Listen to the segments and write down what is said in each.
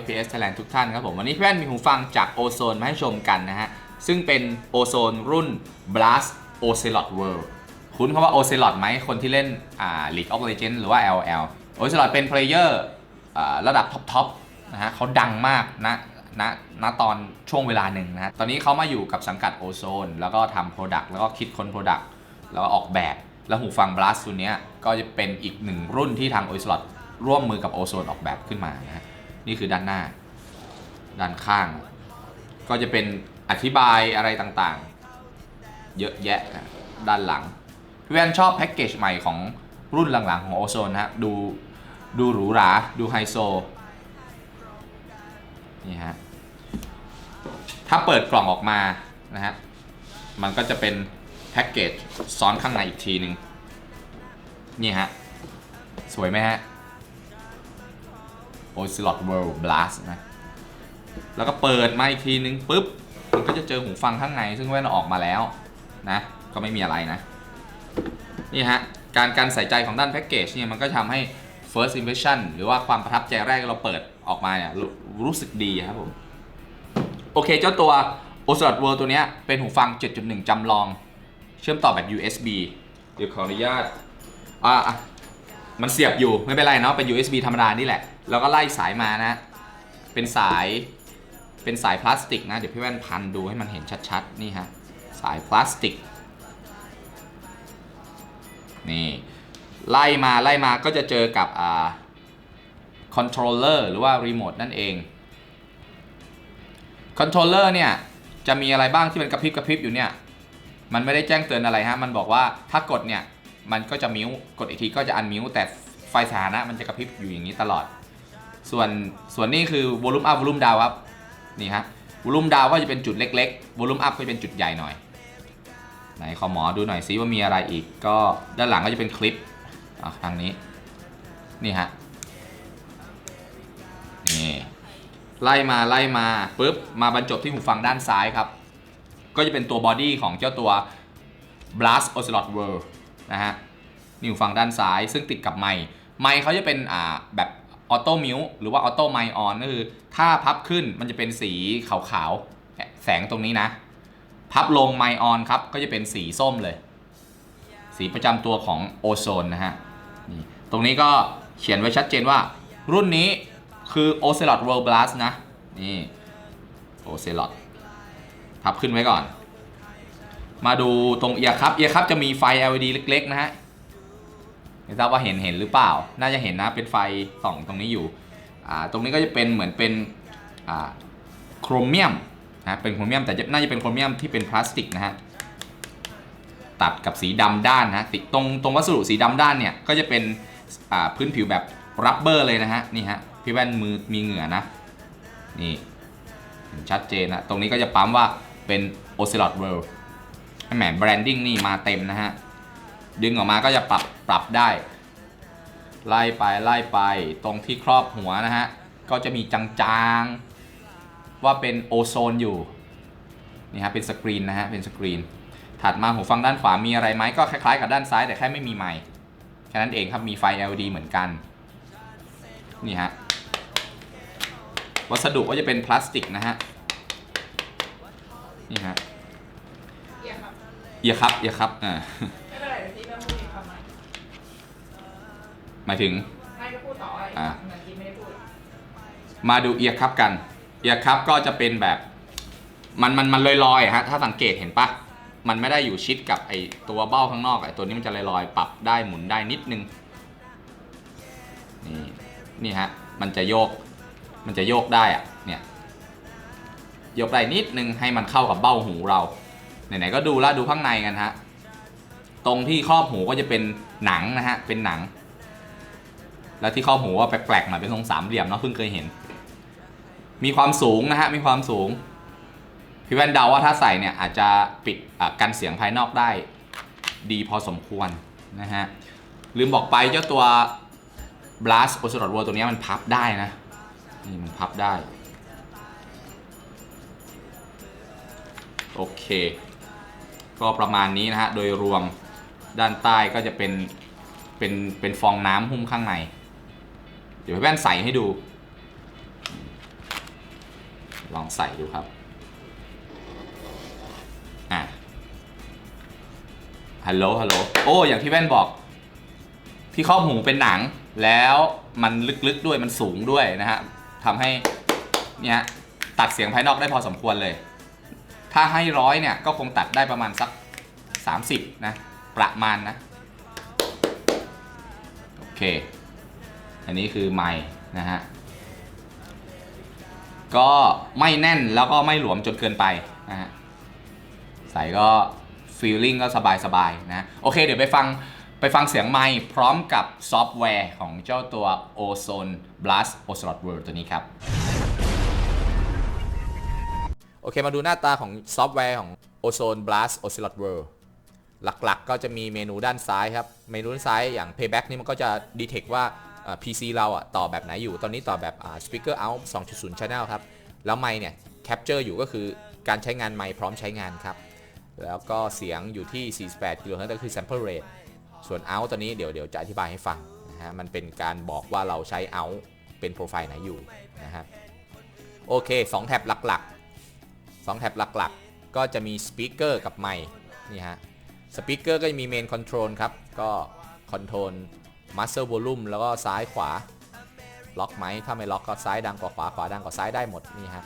FPS Thailand ทุกท่านครับผม วันนี้พี่แว่นมีหูฟังจากโอโซนมาให้ชมกันนะฮะ ซึ่งเป็นโอโซนรุ่น Blast Ocelot World คุ้นคำว่า Ocelot ไหมคนที่เล่นอ่า League of Legends หรือว่า LL Ocelot เป็นเพลเยอร์ระดับท็อปๆนะฮะเขาดังมากนะณณตอนช่วงเวลาหนึ่งนะตอนนี้เขามาอยู่กับสังกัดโอโซน แล้วก็ทำ Product แล้วก็คิดค้น Product แล้วก็ออกแบบ แล้วหูฟัง Blast ตัวนี้ก็จะเป็นอีกหนึ่งรุ่นที่ทาง Ocelot ร่วมมือกับโอโซนออกแบบขึ้นมานะฮะ นี่คือด้านหน้า ด้านข้าง ก็จะเป็นอธิบายอะไรต่างๆ เยอะแยะด้านหลังพี่แวนชอบแพ็กเกจใหม่ของรุ่นหลังๆ ของโอโซนนะฮะดูดูหรูหรา ดูไฮโซ นี่ฮะ ถ้าเปิดกล่องออกมานะฮะ มันก็จะเป็นแพ็กเกจซ้อนข้างในอีกทีหนึ่งนี่ฮะ สวยไหมฮะ Ocelot World Blast นะ แล้วก็เปิดมาอีกทีนึงปุ๊บ มันก็จะเจอหูฟังข้างใน ซึ่งแว่นออกมาแล้วนะ ก็ไม่มีอะไรนะ นี่ฮะ การการใส่ใจของด้านแพ็กเกจเนี่ย มันก็ทำให้ first impression หรือว่าความประทับใจแรกเราเปิดออกมาเนี่ยรรู้สึกดีครับผม โอเคเจ้าตัว Ocelot World ตัวเนี้ยเป็นหูฟัง 7.1 จำลอง เชื่อมต่อแบบ USB เดี๋ยวขออนุญาตอะ มันเสียบอยู่ไม่เป็นไรเนาะเป็น USB ธรรมดานี่แหละ แล้วก็ไล่สายมานะ เป็นสายเป็นสายพลาสติกนะ เดี๋ยวพี่แว่นพันดูให้มันเห็นชัดๆ นี่ฮะ สายพลาสติก นี่ ไล่มาไล่มาก็จะเจอกับอ่าคอนโทรลเลอร์หรือว่ารีโมทนั่นเองคอนโทรลเลอร์เนี่ยจะมีอะไรบ้างที่มันกระพริบกระพริบอยู่เนี่ย มันไม่ได้แจ้งเตือนอะไรฮะ มันบอกว่าถ้ากดเนี่ย มันก็จะมิวกดอีกทีก็จะอันมิวแต่ไฟสถานะมันจะกระพริบอยู่อย่างนี้ตลอด ส่วนส่วนนี้คือวอลุ่มอัพวอลุ่มดาวครับนี่ฮะวอลุ่มดาวก็จะเป็นจุดเล็กๆวอลุ่มอัพก็จะเป็นจุดใหญ่หน่อยไหนขอหมอดูหน่อยซิว่ามีอะไรอีกก็ด้านหลังก็จะเป็นคลิปอะทางนี้นี่ฮะนี่ไล่มาไล่มาปุ๊บมาบรรจบที่หูฟังด้านซ้ายครับ ก็จะเป็นตัวบอดี้ของเจ้าตัว Blast Ocelot World นะฮะนี่หูฟังด้านซ้ายซึ่งติดกับไมค์ไมค์เขาจะเป็นอ่าแบบออโต้มิวหรือว่าออโต้ไมออนก็คือ ถ้าพับขึ้นมันจะเป็นสีขาวๆ แสงตรงนี้นะ พับลงไมออนครับ ก็จะเป็นสีส้มเลย สีประจำตัวของโอโซนนะฮะนี่ตรงนี้ก็เขียนไว้ชัดเจนว่า รุ่นนี้คือ Ocelot World Blast นะ นี่ Ocelot พับขึ้นไว้ก่อน มาดูตรงเอียครับเอียครับจะมีไฟ LED เล็ก ๆ นะฮะไม่ทราบว่าเห็นเห็นหรือเปล่า น่าจะเห็นนะเป็นไฟส่องตรงนี้อยู่อ่าตรงนี้ก็จะเป็นเหมือนเป็นอ่าโครเมียมนะเป็นโครเมียมแต่จะน่าจะเป็นโครเมียมที่เป็นพลาสติกนะฮะตัดกับสีดำด้านนะติดตรงตรงวัสดุสีดำด้านเนี่ยก็จะเป็นอ่าพื้นผิวแบบรับเบอร์เลยนะฮะนี่ฮะพี่แว่นมือมีเหงื่อนะนี่ชัดเจนนะตรงนี้ก็จะปั๊มว่าเป็น Ocelot World แหมแบรนดิ้งนี่มาเต็มนะฮะ ดึงออกมาก็จะปรับปรับได้ ไล่ไปไล่ไปตรงที่ครอบหัวนะฮะ ก็จะมีจางๆ ว่าเป็นโอโซนอยู่ นี่ฮะเป็นสกรีนนะฮะ เป็นสกรีน ถัดมาหูฟังด้านขวามีอะไรไหมก็คล้ายๆกับด้านซ้ายแต่แค่ไม่มีไมค์แค่นั้นเองครับมีไฟ LED เหมือนกัน นี่ฮะ วัสดุก็จะเป็นพลาสติกนะฮะ นี่ฮะ อียครับเอียครับอ่าไม่เป็นไรเดี๋ยวพี่เริ่มพูดอีกคำใหม่หมายถึง ไม่ก็พูดต่ออะไรอะเหมือนที่ไม่ได้พูดมาดูเอียคัพกัน เอียคัพก็จะเป็นแบบ มันมันมันลอยๆอะฮะถ้าสังเกตเห็นปะมันไม่ได้อยู่ชิดกับไอตัวเบ้าข้างนอกไอตัวนี้มันจะลอยๆปรับได้หมุนได้นิดนึงนี่นี่ฮะมันจะโยก มันจะโยกได้อะเนี่ยโยกได้นิดนึงให้มันเข้ากับเบ้าหูเรา ไหนๆก็ดูแล้วดูข้างในกันฮะ ตรงที่ครอบหูก็จะเป็นหนังนะฮะ เป็นหนัง แล้วที่ครอบหูว่าแปลกๆหน่อยเป็นทรงสามเหลี่ยมเนาะเพิ่งเคยเห็น มีความสูงนะฮะ มีความสูง พี่แว่นเดาว่าถ้าใส่เนี่ยอาจจะปิดกันเสียงภายนอกได้ ดีพอสมควรนะฮะ ลืมบอกไปเจ้าตัว Blast Ocelot World ตัวนี้มันพับได้นะ นี่มันพับได้ โอเค ก็ประมาณนี้นะฮะโดยรวมด้านใต้ก็จะเป็นเป็นเป็นฟองน้ำหุ้มข้างใน เดี๋ยวพี่แว่นใส่ให้ดู ลองใส่ดูครับอะฮัลโหลฮัลโหลโอ้อย่างที่แว่นบอก ที่ครอบหูเป็นหนังแล้วมันลึกๆด้วยมันสูงด้วยนะฮะทำให้เนี่ยตัดเสียงภายนอกได้พอสมควรเลย ถ้าให้ร้อยเนี่ยก็คงตัดได้ประมาณสัก 30 นะ ประมาณนะ โอเค อันนี้คือไม้นะฮะ ก็ไม่แน่นแล้วก็ไม่หลวมจนเกินไปนะฮะ ใส่ก็ฟีลลิ่งก็สบายๆนะ โอเค เดี๋ยวไปฟังไปฟังเสียงไมค์พร้อมกับซอฟต์แวร์ของเจ้าตัว Ozone Blast Ocelot World ตัวนี้ครับ โอเคมาดูหน้าตาของซอฟต์แวร์ของ Ozone Blast Ocelot World หลักๆก็จะมีเมนูด้านซ้ายครับ เมนูด้านซ้ายอย่าง Payback นี่มันก็จะ detect ว่า PC เราอะต่อแบบไหนอยู่ ตอนนี้ต่อแบบอ่า Speaker Out 2.0 Channel ครับ แล้วไมค์เนี่ย capture อยู่ก็คือการใช้งานไมค์พร้อมใช้งานครับ แล้วก็เสียงอยู่ที่ 48กิโลเฮิรตซ์ก็คือ sample rate ส่วน out ตัวนี้เดี๋ยวเดี๋ยวจะอธิบายให้ฟังนะฮะ มันเป็นการบอกว่าเราใช้ out เป็นโปรไฟล์ไหนอยู่นะฮะโอเค 2 แท็บหลักๆ 2แท็บหลักๆ ก็จะมี speaker กับไมค์นี่ฮะ speaker ก็จะมี main control ครับ ก็ control master volume แล้วก็ซ้ายขวา ล็อกไหมถ้าไม่ล็อกก็ซ้ายดังกว่าขวาขวาดังกว่าซ้ายได้หมดนี่ฮะ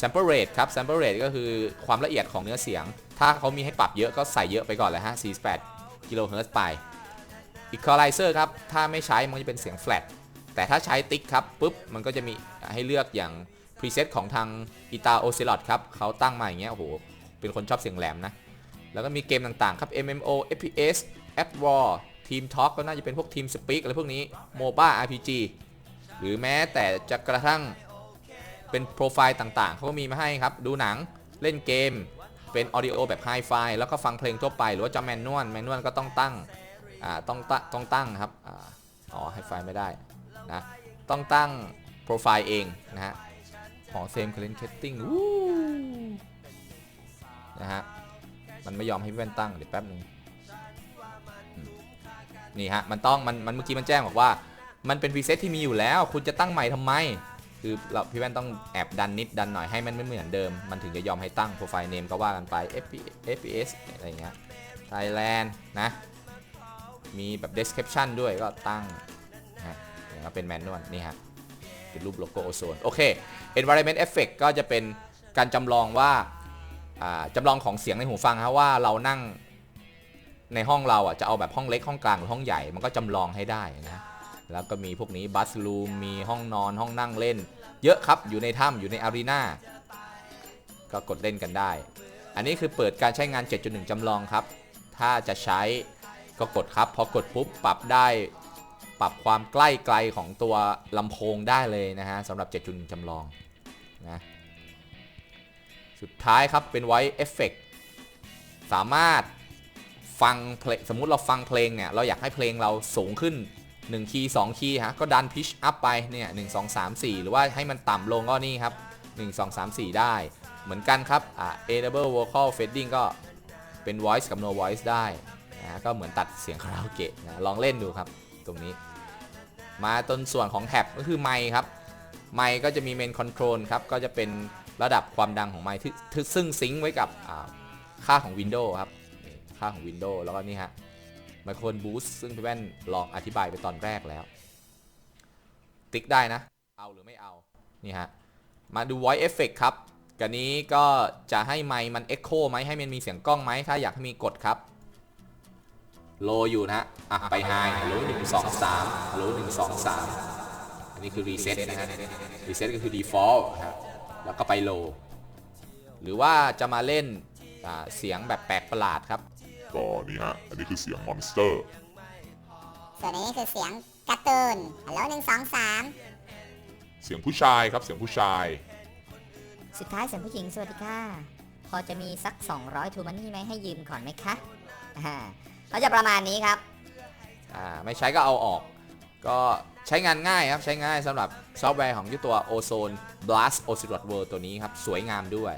sample rate ครับ sample rate ก็คือความละเอียดของเนื้อเสียง ถ้าเขามีให้ปรับเยอะก็ใส่เยอะไปก่อนเลยฮะ 48 กิโลเฮิรตซ์ไป equalizer ครับ ถ้าไม่ใช้มันจะเป็นเสียง flat แต่ถ้าใช้ติ๊กครับปุ๊บ มันก็จะมีให้เลือกอย่าง preset ของทาง i t a Ocelot ครับเขาตั้งมาอย่างเงี้ยโอ้โห เป็นคนชอบเสียงแหลมนะ แล้วก็มีเกมต่างๆ ครับ MMO FPS App War Team Talk ก็น่าจะเป็นพวก Team Speak อะไรพวกนี้ MOBA RPG หรือแม้แต่จะกระทั่งเป็นโปรไฟล์ต่างๆ เขาก็มีมาให้ครับ ดูหนังเล่นเกม เป็นออดิโอแบบไฮไฟแล้วก็ฟังเพลงทั่วไป หรือว่าจะแมนนวลแมนนวลก็ต้องตั้งอ่าต้องตั้งต้องตั้งครับอ๋อไฮไฟไม่ได้นะต้องตั้งโปรไฟล์เองนะฮะ ของเซมคลนเคตติ้งนะฮะ มันไม่ยอมให้พี่แว่นตั้ง เดี๋ยวแป๊บนึงนี่ฮะ มันต้อง มันมันเมื่อกี้มันแจ้งบอกว่า มันเป็นพรีเซตที่มีอยู่แล้ว คุณจะตั้งใหม่ทำไม คือเราพี่แว่นต้องแอบดันนิดดันหน่อยให้มันไม่เหมือนเดิม มันถึงจะยอมให้ตั้งโปรไฟล์เนมก็ว่ากันไป FPS อะไรเงี้ย Thailand นะ มีแบบ description ด้วยก็ตั้งนะฮะอย่างก็เป็นแมนนวลนี่ฮะ เป็นรูปโลโก้โอโซนโอเค environment effect ก็จะเป็นการจำลองว่าจำลองของเสียงในหูฟังครับว่าเรานั่งในห้องเราอะจะเอาแบบห้องเล็กห้องกลางหรือห้องใหญ่มันก็จำลองให้ได้นะแล้วก็มีพวกนี้บัสลูมมีห้องนอนห้องนั่งเล่น เยอะครับอยู่ในถ้ำอยู่ในอารีนาก็กดเล่นกันได้ อันนี้คือเปิดการใช้งาน 7.1จำลองครับ ถ้าจะใช้ก็กดครับ พอกดปุ๊บปรับได้ ปรับความใกล้ไกลของตัวลำโพงได้เลยนะฮะสำหรับ 7.1จำลองนะสุดท้ายครับเป็น Voice Effect สามารถฟังเพลงสมมุติเราฟังเพลงเนี่ย เราอยากให้เพลงเราสูงขึ้น 1 คีย์2คีย์ฮะ ก็ดัน pitch up ไปเนี่ย1 2 3 4หรือว่าให้มันต่ำลงก็นี่ครับ 1 2 3 4 ได้เหมือนกันครับอ่า enable vocal fading ก็เป็น voice กับ no voice ได้นะก็เหมือนตัดเสียงคาราโอเกะนะลองเล่นดูครับ ตรงนี้ มาต้นส่วนของแท็บก็คือไมค์ครับ ไมค์ก็จะมี main control ครับ ก็จะเป็นระดับความดังของไมค์ที่ซึ่งซิงค์ไว้กับค่าของ Windows ครับ ค่าของ Windows แล้วก็นี่ฮะไมโครบูสซึ่งพี่แว่นลองอธิบายไปตอนแรกแล้ว ติ๊กได้นะ เอาหรือไม่เอา นี่ฮะ มาดู voice effect ครับกันนี้ก็จะให้ไมค์มัน echo ไหมให้มันมีเสียงกล้องไหมถ้าอยากให้มีกดครับ โลอยู่นะอะไป high ฮัลโหลหนึ่งสองสามฮัลโหลหนึ่งสองสามอันนี้คือ reset นะฮะ reset ก็คือ default นะครับแล้วก็ไป low หรือว่าจะมาเล่นอ่าเสียงแบบแปลกประหลาดครับ ก็นี่ฮะ อันนี้คือเสียงมอนสเตอร์ ส่วนนี้คือเสียงการ์ตูนฮัลโหลหนึ่งสองสามเสียงผู้ชายครับเสียงผู้ชาย สุดท้ายเสียงผู้หญิงสวัสดีค่ะ พอจะมีสัก 200ทูมันนี่ไหมให้ยืมก่อนไหมคะอ่า ก็จะประมาณนี้ครับ อ่าไม่ใช้ก็เอาออก ก็ใช้งานง่ายครับ ใช้ง่ายสำหรับซอฟต์แวร์ของยี่ตัว Ozone Blast Ocelot World ตัวนี้ครับ สวยงามด้วย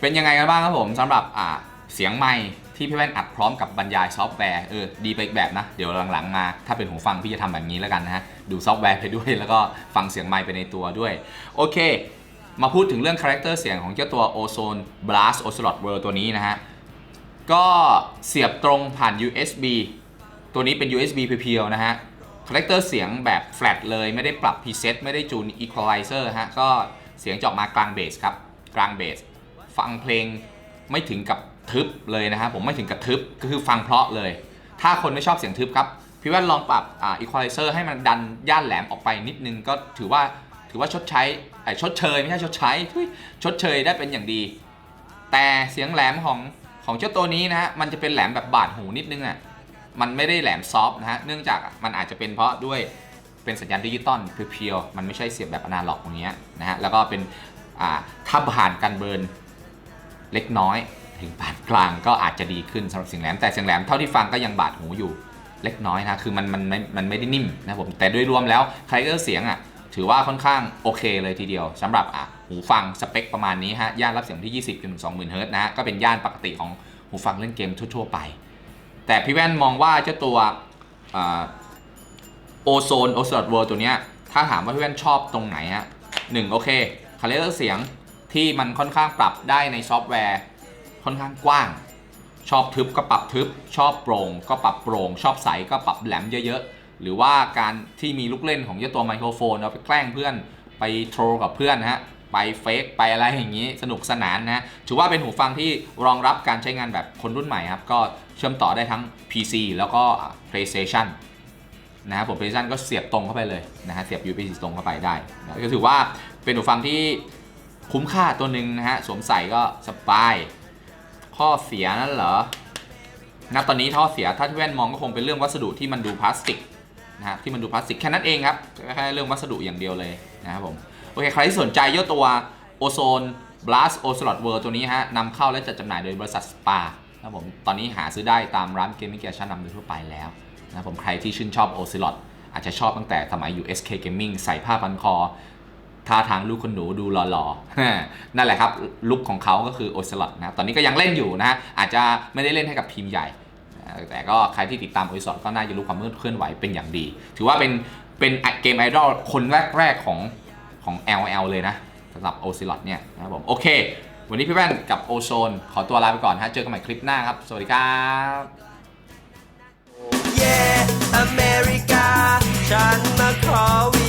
เป็นยังไงกันบ้างครับผมสำหรับอ่าเสียงไมค์ที่พี่แว่นอัดพร้อมกับบรรยายซอฟต์แวร์เออดีไปอีกแบบนะ เดี๋ยวหลังๆมาถ้าเป็นหูฟังพี่จะทำแบบนี้แล้วกันนะฮะ ดูซอฟต์แวร์ไปด้วย แล้วก็ฟังเสียงไมค์ไปในตัวด้วย โอเค มาพูดถึงเรื่องคาแรคเตอร์เสียงของเจ้าตัว Ozone Blast Ocelot World ตัวนี้นะฮะ ก็เสียบตรงผ่าน USB ตัวนี้เป็น USB เพียวๆนะฮะคาแรคเตอร์เสียงแบบแฟลตเลยไม่ได้ปรับพรีเซตไม่ได้จูนอีควอไลเซอร์ฮะก็เสียงจะอกมากลางเบสครับ กลางเบส ฟังเพลงไม่ถึงกับทึบเลยนะฮะผมไม่ถึงกับทึบก็คือฟังเพราะเลย ถ้าคนไม่ชอบเสียงทึบครับ พี่ว่นลองปรับอ่าอีควอไลเซอร์ให้มันดันย่านแหลมออกไปนิดนึงก็ถือว่าถือว่าชดใช้ชดเชยไม่ใช่ชดใช้ชดเชยได้เป็นอย่างดี แต่เสียงแหลมของ ของเจ้าตัวนี้นะฮะมันจะเป็นแหลมแบบบาดหูนิดนึงอะมันไม่ได้แหลมซอฟต์นะฮะเนื่องจากมันอาจจะเป็นเพราะด้วยเป็นสัญญาณดิจิตอลเพียวๆมันไม่ใช่เสียบแบบอนาล็อกอย่างเงี้ยนะฮะแล้วก็เป็นอ่าถ้าผ่านการเบิร์นเล็กน้อย ถึงปานกลางก็อาจจะดีขึ้นสำหรับเสียงแหลมแต่เสียงแหลมเท่าที่ฟังก็ยังบาดหูอยู่เล็กน้อยนะคือมันมันไมันมันไม่ได้นิ่มนะผมแต่โดยรวมแล้วคาแรคเตอร์เสียงอะถือว่าค่อนข้างโอเคเลยทีเดียวสำหรับอะ หูฟังสเปคประมาณนี้ฮะ ย่านรับเสียงที่ 20จนถึง20,000เฮิร์ตนะฮะ ก็เป็นย่านปกติของหูฟังเล่นเกมทั่ว ๆ ไป แต่พี่แว่นมองว่าเจ้าตัวโอโซนโอ l o t World ตัวเนี้ย ถ้าถามว่าพี่แว่นชอบตรงไหนฮะหนึ่งโอเคคาแรคเตอร์เสียงที่มันค่อนข้างปรับได้ในซอฟต์แวร์ค่อนข้างกว้าง ชอบทึบก็ปรับทึบ ชอบโปร่งก็ปรับโปร่ง ชอบใสก็ปรับแหลมเยอะๆ หรือว่าการที่มีลูกเล่นของเจ้าตัวไมโครโฟนเอาไปแกล้งเพื่อนไปโทรกับเพื่อนนะฮะ ไปเฟกไปอะไรอย่างนี้ สนุกสนานนะถือว่าเป็นหูฟังที่รองรับการใช้งานแบบคนรุ่นใหม่ครับ ก็เชื่อมต่อได้ทั้ง PC แล้วก็ PlayStation นะครับผม PlayStation ก็เสียบตรงเข้าไปเลยนะฮะเสียบ USB ตรงเข้าไปได้นะก็ถือว่าเป็นหูฟังที่คุ้มค่าตัวหนึ่งนะฮะสวมใส่ก็สบายข้อเสียนั่นเหรอณตอนนี้ท่อเสียถ้าที่แว่นมองก็คงเป็นเรื่องวัสดุที่มันดูพลาสติกนะฮะที่มันดูพลาสติกแค่นั้นเองครับแค่เรื่องวัสดุอย่างเดียวเลยนะครับผม โอเคใครที่สนใจเจ้าตัวโอโซน Blast o c e l o t World ตัวนี้ฮะนำเข้าและจัดจำหน่ายโดยบริษัทสปานะครับผมตอนนี้หาซื้อได้ตามร้านเกมมิ่งเกชั่นนำโดยทั่วไปแล้วนะผมใครที่ชื่นชอบ o c e l o t อาจจะชอบตั้งแต่สมัยอยู่ SK Gaming ใส่ผ้าพันคอท่าทางลูกคนหนูดูหล่อๆ นั่นแหละครับ ลุคของเขาก็คือโอ c e l o t นะตอนนี้ก็ยังเล่นอยู่นะอาจจะไม่ได้เล่นให้กับทีมใหญ่ แต่ก็ใครที่ติดตามโอ c e l o t ก็น่าจะรู้ความเคลื่อนไหวเป็นอย่างดี ถือว่าเป็นเป็นเกมไอดอลคนแรกๆของ ของ LL เลยนะสำหรับ o c e l o t เนี่ยนะครับผมโอเค วันนี้พี่แว่นกับโอโซนขอตัวลาไปก่อนฮะเจอกันใหม่คลิปหน้าครับ สวัสดีครับ Yeah America ฉันมาขอวี